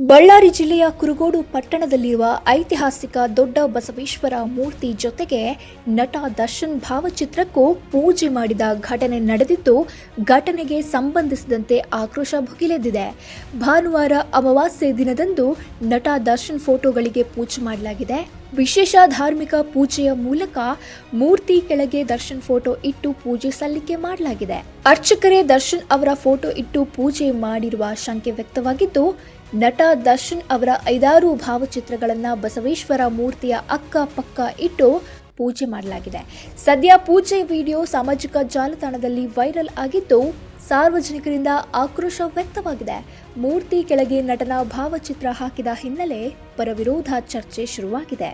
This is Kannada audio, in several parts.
ಬಳ್ಳಾರಿ ಜಿಲ್ಲೆಯ ಕುರುಗೋಡು ಪಟ್ಟಣದಲ್ಲಿರುವ ಐತಿಹಾಸಿಕ ದೊಡ್ಡ ಬಸವೇಶ್ವರ ಮೂರ್ತಿ ಜೊತೆಗೆ ನಟ ದರ್ಶನ್ ಭಾವಚಿತ್ರಕ್ಕೂ ಪೂಜೆ ಮಾಡಿದ ಘಟನೆ ನಡೆದಿದ್ದು, ಘಟನೆಗೆ ಸಂಬಂಧಿಸಿದಂತೆ ಆಕ್ರೋಶ ಭುಗಿಲೆದ್ದಿದೆ. ಭಾನುವಾರ ಅಮಾವಾಸ್ಯೆ ದಿನದಂದು ನಟ ದರ್ಶನ್ ಫೋಟೋಗಳಿಗೆ ಪೂಜೆ ಮಾಡಲಾಗಿದೆ. ವಿಶೇಷ ಧಾರ್ಮಿಕ ಪೂಜೆಯ ಮೂಲಕ ಮೂರ್ತಿ ಕೆಳಗೆ ದರ್ಶನ್ ಫೋಟೋ ಇಟ್ಟು ಪೂಜೆ ಸಲ್ಲಿಕೆ ಮಾಡಲಾಗಿದೆ. ಅರ್ಚಕರೇ ದರ್ಶನ್ ಅವರ ಫೋಟೋ ಇಟ್ಟು ಪೂಜೆ ಮಾಡಿರುವ ಶಂಕೆ ವ್ಯಕ್ತವಾಗಿದ್ದು, ನಟ ದರ್ಶನ್ ಅವರ ಐದಾರು ಭಾವಚಿತ್ರಗಳನ್ನು ಬಸವೇಶ್ವರ ಮೂರ್ತಿಯ ಅಕ್ಕ ಪಕ್ಕ ಇಟ್ಟು ಪೂಜೆ ಮಾಡಲಾಗಿದೆ. ಸದ್ಯ ಪೂಜೆ ವಿಡಿಯೋ ಸಾಮಾಜಿಕ ಜಾಲತಾಣದಲ್ಲಿ ವೈರಲ್ ಆಗಿದ್ದು ಸಾರ್ವಜನಿಕರಿಂದ ಆಕ್ರೋಶ ವ್ಯಕ್ತವಾಗಿದೆ. ಮೂರ್ತಿ ಕೆಳಗೆ ನಟನ ಭಾವಚಿತ್ರ ಹಾಕಿದ ಹಿನ್ನೆಲೆ ಪರವಿರೋಧ ಚರ್ಚೆ ಶುರುವಾಗಿದೆ.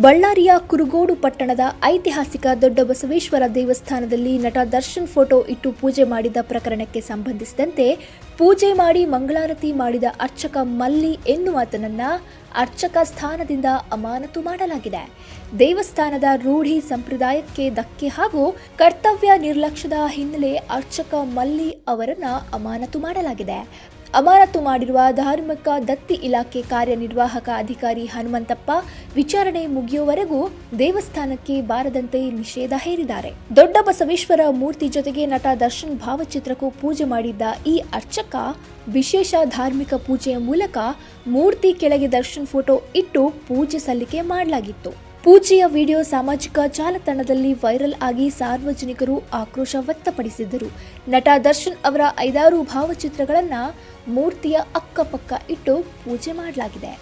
ಬಳ್ಳಾರಿಯ ಕುರುಗೋಡು ಪಟ್ಟಣದ ಐತಿಹಾಸಿಕ ದೊಡ್ಡ ಬಸವೇಶ್ವರ ದೇವಸ್ಥಾನದಲ್ಲಿ ನಟ ದರ್ಶನ್ ಫೋಟೋ ಇಟ್ಟು ಪೂಜೆ ಮಾಡಿದ ಪ್ರಕರಣಕ್ಕೆ ಸಂಬಂಧಿಸಿದಂತೆ ಪೂಜೆ ಮಾಡಿ ಮಂಗಳಾರತಿ ಮಾಡಿದ ಅರ್ಚಕ ಮಲ್ಲಿ ಎನ್ನುವಾತನನ್ನ ಅರ್ಚಕ ಸ್ಥಾನದಿಂದ ಅಮಾನತು ಮಾಡಲಾಗಿದೆ. ದೇವಸ್ಥಾನದ ರೂಢಿ ಸಂಪ್ರದಾಯಕ್ಕೆ ಧಕ್ಕೆ ಹಾಗೂ ಕರ್ತವ್ಯ ನಿರ್ಲಕ್ಷ್ಯದ ಹಿನ್ನೆಲೆ ಅರ್ಚಕ ಮಲ್ಲಿ ಅವರನ್ನ ಅಮಾನತು ಮಾಡಲಾಗಿದೆ. ಅಮಾನತು ಮಾಡಿರುವ ಧಾರ್ಮಿಕ ದತ್ತಿ ಇಲಾಖೆ ಕಾರ್ಯನಿರ್ವಾಹಕ ಅಧಿಕಾರಿ ಹನುಮಂತಪ್ಪ ವಿಚಾರಣೆ ಮುಗಿಯುವವರೆಗೂ ದೇವಸ್ಥಾನಕ್ಕೆ ಬಾರದಂತೆ ನಿಷೇಧ ಹೇರಿದ್ದಾರೆ. ದೊಡ್ಡ ಬಸವೇಶ್ವರ ಮೂರ್ತಿ ಜೊತೆಗೆ ನಟ ದರ್ಶನ್ ಭಾವಚಿತ್ರಕ್ಕೂ ಪೂಜೆ ಮಾಡಿದ್ದ ಈ ಅರ್ಚಕ ವಿಶೇಷ ಧಾರ್ಮಿಕ ಪೂಜೆಯ ಮೂಲಕ ಮೂರ್ತಿ ಕೆಳಗೆ ದರ್ಶನ್ ಫೋಟೋ ಇಟ್ಟು ಪೂಜೆ ಸಲ್ಲಿಕೆ ಮಾಡಲಾಗಿತ್ತು. ಪೂಜೆಯ ವಿಡಿಯೋ ಸಾಮಾಜಿಕ ಜಾಲತಾಣದಲ್ಲಿ ವೈರಲ್ ಆಗಿ ಸಾರ್ವಜನಿಕರು ಆಕ್ರೋಶ ವ್ಯಕ್ತಪಡಿಸಿದ್ದರು. ನಟ ದರ್ಶನ್ ಅವರ ಐದಾರು ಭಾವಚಿತ್ರಗಳನ್ನು ಮೂರ್ತಿಯ ಅಕ್ಕಪಕ್ಕ ಇಟ್ಟು ಪೂಜೆ ಮಾಡಲಾಗಿದೆ.